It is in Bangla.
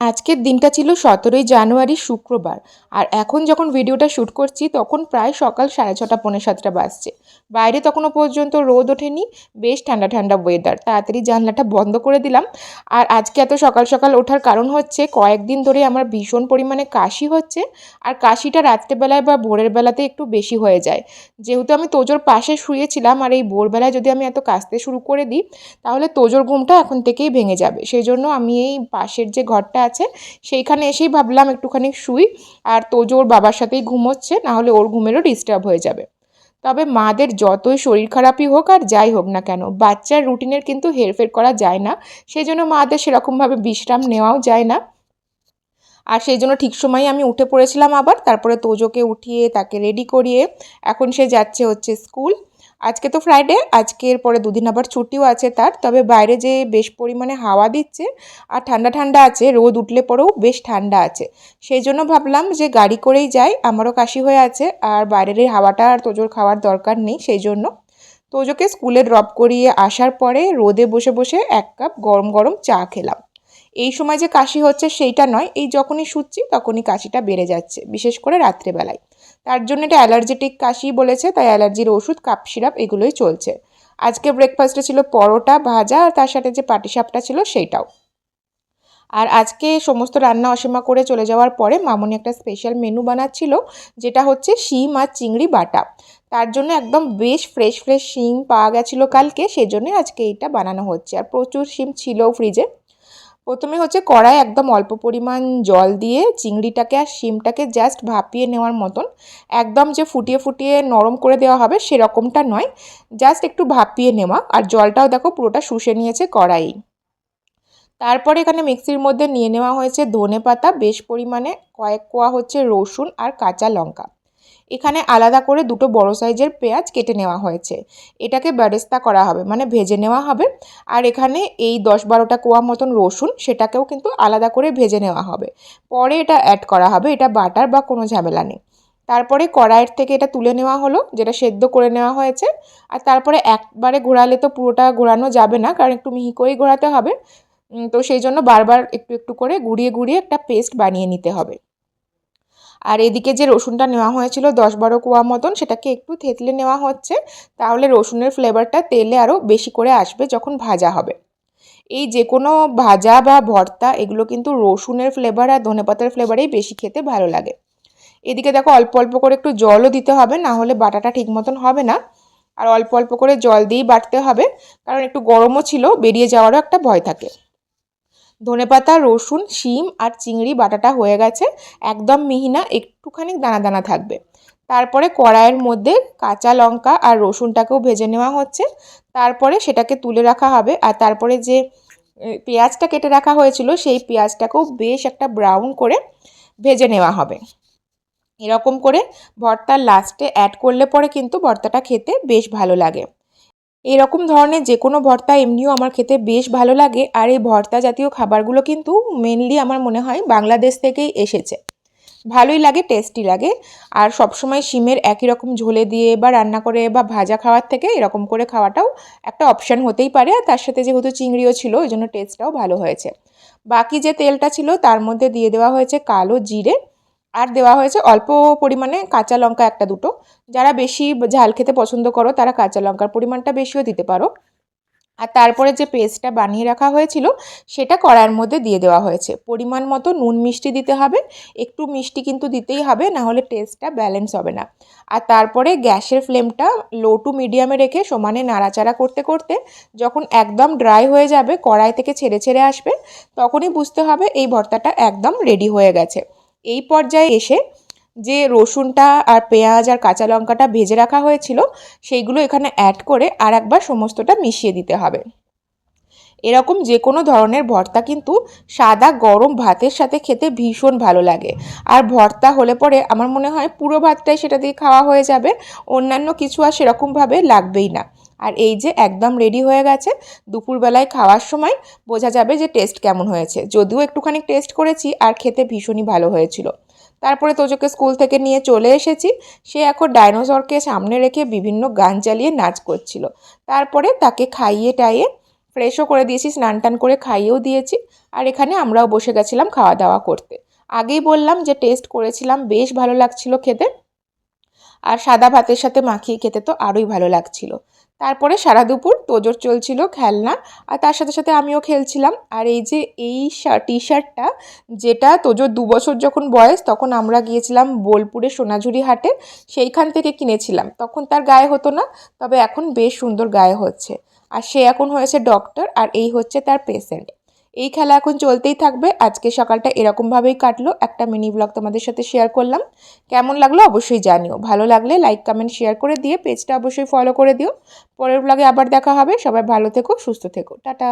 আজকের দিনটা ছিল সতেরোই জানুয়ারি, শুক্রবার। আর এখন যখন ভিডিওটা শ্যুট করছি, তখন প্রায় সকাল সাড়ে ছটা, পৌনে সাতটা বাজছে। বাইরে তখনও পর্যন্ত রোদ ওঠেনি, বেশ ঠান্ডা ঠান্ডা ওয়েদার তাড়াতাড়ি জানলাটা বন্ধ করে দিলাম। আর আজকে এত সকাল সকাল ওঠার কারণ হচ্ছে, কয়েকদিন ধরে আমার ভীষণ পরিমাণে কাশি হচ্ছে। আর কাশিটা রাত্রেবেলায় বা ভোরের বেলাতে একটু বেশি হয়ে যায়। যেহেতু আমি তোজোর পাশে শুয়েছিলাম, আর এই ভোরবেলায় যদি আমি এত কাশতে শুরু করে দিই, তাহলে তোজোর ঘুমটা এখন থেকেই ভেঙে যাবে। সেই জন্য আমি এই পাশের যে ঘরটা আছে। সেইখানে এসেই ভাবলাম একটুখানি শুই আর তোজো ওর বাবার সাথেই ঘুমোচ্ছে নাহলে ওর ঘুমেরও ডিস্টার্ব হয়ে যাবে। তবে মাদের যতই শরীর খারাপই হোক আর যাই হোক না কেন, বাচ্চার রুটিনের কিন্তু হেরফের করা যায় না। সেই জন্য মাদের সেরকমভাবে বিশ্রাম নেওয়াও যায় না। আর সেই জন্য ঠিক সময়ে আমি উঠে পড়েছিলাম আবার, তারপরে তোজোকে উঠিয়ে তাকে রেডি করিয়ে এখন সে যাচ্ছে হচ্ছে স্কুল আজকে তো ফ্রাইডে আজকের পরে দুদিন আবার ছুটিও আছে তার, তবে বাইরে যে বেশ পরিমাণে হাওয়া দিচ্ছে আর ঠান্ডা ঠান্ডা আছে, রোদ উঠলে পরেও বেশ ঠান্ডা আছে। সেই জন্য ভাবলাম যে গাড়ি করেই যাই, আমারও কাশি হয়ে আছে আর বাইরের এই হাওয়াটা আর তোজোর খাওয়ার দরকার নেই, সেই জন্য। তোজোকে স্কুলে ড্রপ করিয়ে আসার পরে রোদে বসে বসে এক কাপ গরম গরম চা খেলাম। এই সময় যে কাশি হচ্ছে সেইটা নয়, এই যখনই শুচ্ছি তখনই কাশিটা বেড়ে যাচ্ছে, বিশেষ করে রাত্রেবেলায়। তার জন্য এটা অ্যালার্জেটিক কাশি বলেছে, তাই অ্যালার্জির ওষুধ, কাপ সিরাপ এগুলোই চলছে। আজকে ব্রেকফাস্টে ছিল পরোটা, ভাজা আর তার সাথে যে পাটিসাপটা ছিল সেইটাও। আর আজকে সমস্ত রান্না অসীমা করে চলে যাওয়ার পরে মামনি একটা স্পেশাল মেনু বানাচ্ছিল, যেটা হচ্ছে শিম আর চিংড়ি বাটা। তার জন্য একদম বেশ ফ্রেশ ফ্রেশ শিম পাওয়া গেছিল কালকে সেজন্য আজকে এইটা বানানো হচ্ছে। আর প্রচুর শিম ছিল ফ্রিজে প্রথমে হচ্ছে কড়াই একদম অল্প পরিমাণ জল দিয়ে চিংড়িটাকে আর শিমটাকে জাস্ট ভাপিয়ে নেওয়ার মতন। একদম যে ফুটিয়ে ফুটিয়ে নরম করে দেওয়া হবে সেরকমটা নয়। জাস্ট একটু ভাপিয়ে নেওয়া। আর জলটাও দেখো পুরোটা শুষে নিয়েছে কড়াই। তারপরে এখানে মিক্সির মধ্যে নিয়ে নেওয়া হয়েছে ধনে পাতা বেশ পরিমাণে কয়েক কোয়া হচ্ছে রসুন আর কাঁচা লঙ্কা। এখানে আলাদা করে দুটো বড় সাইজের পেঁয়াজ কেটে নেওয়া হয়েছে। এটাকে ব্যারেস্তা করা হবে মানে ভেজে নেওয়া হবে। আর এখানে এই দশ বারোটা কোয়া মতন রসুন, সেটাকেও কিন্তু আলাদা করে ভেজে নেওয়া হবে। পরে এটা অ্যাড করা হবে, এটা বাটার বা কোনো ঝামেলা নেই। তারপরে কড়াইয়ের থেকে এটা তুলে নেওয়া হলো, যেটা সেদ্ধ করে নেওয়া হয়েছে। আর তারপরে একবারে ঘোরালে তো পুরোটা ঘোরানো যাবে না, কারণ একটু মিহি করেই ঘোরাতে হবে। তো সেই জন্য বারবার একটু একটু করে গুঁড়িয়ে গুঁড়িয়ে একটা পেস্ট বানিয়ে নিতে হবে। আর এদিকে যে রসুনটা নেওয়া হয়েছিল দশ বারো কোয়া মতন, সেটাকে একটু থেতলে নেওয়া হচ্ছে। তাহলে রসুনের ফ্লেভারটা তেলে আরও বেশি করে আসবে যখন ভাজা হবে। এই যে কোনো ভাজা বা ভর্তা, এগুলো কিন্তু রসুনের ফ্লেভার আর ধনেপাতার ফ্লেভারেই বেশি খেতে ভালো লাগে। এদিকে দেখো অল্প অল্প করে একটু জলও দিতে হবে, না হলে বাটাটা ঠিক মতন হবে না। আর অল্প অল্প করে জল দিয়েই বাটতে হবে, কারণ একটু গরমও ছিল, বেরিয়ে যাওয়ারও একটা ভয় থাকে। ধনেপাতা, রসুন, শিম আর চিংড়ি বাটাটা হয়ে গেছে। একদম মিহিনা একটুখানি দানা দানা থাকবে। তারপরে কড়াইয়ের মধ্যে কাঁচা লঙ্কা আর রসুনটাকেও ভেজে নেওয়া হচ্ছে। তারপরে সেটাকে তুলে রাখা হবে। আর তারপরে যে পেঁয়াজটা কেটে রাখা হয়েছিল, সেই পেঁয়াজটাকেও বেশ একটা ব্রাউন করে ভেজে নেওয়া হবে। এরকম করে ভর্তার লাস্টে অ্যাড করলে পরে কিন্তু ভর্তাটা খেতে বেশ ভালো লাগে। এরকম ধরনের যে কোনো ভর্তা এমনিও আমার খেতে বেশ ভালো লাগে। আর এই ভর্তা জাতীয় খাবারগুলো কিন্তু মেনলি আমার মনে হয় বাংলাদেশ থেকেই এসেছে। ভালোই লাগে টেস্টি লাগে। আর সবসময় শিমের একই রকম ঝোলে দিয়ে বা রান্না করে বা ভাজা খাওয়ার থেকে এরকম করে খাওয়াটাও একটা অপশান হতেই পারে। আর তার সাথে যেহেতু চিংড়িও ছিল, ওই জন্য টেস্টটাও ভালো হয়েছে। বাকি যে তেলটা ছিল, তার মধ্যে দিয়ে দেওয়া হয়েছে কালো জিরে। আর দেওয়া হয়েছে অল্প পরিমাণে কাঁচা লঙ্কা একটা দুটো। যারা বেশি ঝাল খেতে পছন্দ করো, তারা কাঁচা লঙ্কার পরিমাণটা বেশিও দিতে পারো। আর তারপরে যে পেস্টটা বানিয়ে রাখা হয়েছিল, সেটা কড়াইয়ের মধ্যে দিয়ে দেওয়া হয়েছে। পরিমাণ মতো নুন মিষ্টি দিতে হবে। একটু মিষ্টি কিন্তু দিতেই হবে, না হলে টেস্টটা ব্যালেন্স হবে না। আর তারপরে গ্যাসের ফ্লেমটা লো টু মিডিয়ামে রেখে সমানে নাড়াচাড়া করতে করতে যখন একদম ড্রাই হয়ে যাবে, কড়াই থেকে ছেড়ে ছেড়ে আসবে, তখনই বুঝতে হবে এই ভর্তাটা একদম রেডি হয়ে গেছে। এই পর্যায়ে এসে যে রসুনটা আর পেঁয়াজ আর কাঁচা লঙ্কাটা ভেজে রাখা হয়েছিল, সেইগুলো এখানে অ্যাড করে আর একবার সমস্তটা মিশিয়ে দিতে হবে। এরকম যে কোনো ধরনের ভর্তা কিন্তু সাদা গরম ভাতের সাথে খেতে ভীষণ ভালো লাগে। আর ভর্তা হলে পরে আমার মনে হয় পুরো ভাতটাই সেটা দিয়ে খাওয়া হয়ে যাবে, অন্যান্য কিছু আর সেরকমভাবে লাগবেই না। আর এই যে একদম রেডি হয়ে গেছে, দুপুরবেলায় খাওয়ার সময় বোঝা যাবে যে টেস্ট কেমন হয়েছে। যদিও একটুখানি টেস্ট করেছি আর খেতে ভীষণই ভালো হয়েছিল। তারপরে তোজোকে স্কুল থেকে নিয়ে চলে এসেছি। সে এখন ডাইনোসরকে সামনে রেখে বিভিন্ন গান চালিয়ে নাচ করছিল। তারপরে তাকে খাইয়ে টাইয়ে ফ্রেশও করে দিয়েছি, স্নান টান করে খাইয়েও দিয়েছি। আর এখানে আমরাও বসে গেছিলাম খাওয়া দাওয়া করতে। আগেই বললাম যে টেস্ট করেছিলাম, বেশ ভালো লাগছিল খেতে। আর সাদা ভাতের সাথে মাখিয়ে খেতে তো আরোই ভালো লাগছিল। তারপরে সারা দুপুর তোজোর চলছিল খেলনা আর তার সাথে সাথে আমিও খেলছিলাম। আর এই যে এই টি শার্টটা যেটা তোজোর দু বছর যখন বয়স তখন আমরা গিয়েছিলাম বোলপুরে সোনাঝুরি হাটে, সেইখান থেকে কিনেছিলাম। তখন তার গায়ে হতো না, তবে এখন বেশ সুন্দর গায়ে হচ্ছে। আর সে এখন হয়েছে ডক্টর আর এই হচ্ছে তার পেশেন্ট এই খেলা এখন চলতেই থাকবে। আজকে সকালটা এরকমভাবেই কাটলো। একটা মিনি ব্লগ তোমাদের সাথে শেয়ার করলাম। কেমন লাগল অবশ্যই জানিও। ভালো লাগলে লাইক কমেন্ট শেয়ার করে দিয়ে পেজটা অবশ্যই ফলো করে দিও। পরের ব্লগে আবার দেখা হবে। সবাই ভালো থেকো, সুস্থ থেকো। টাটা।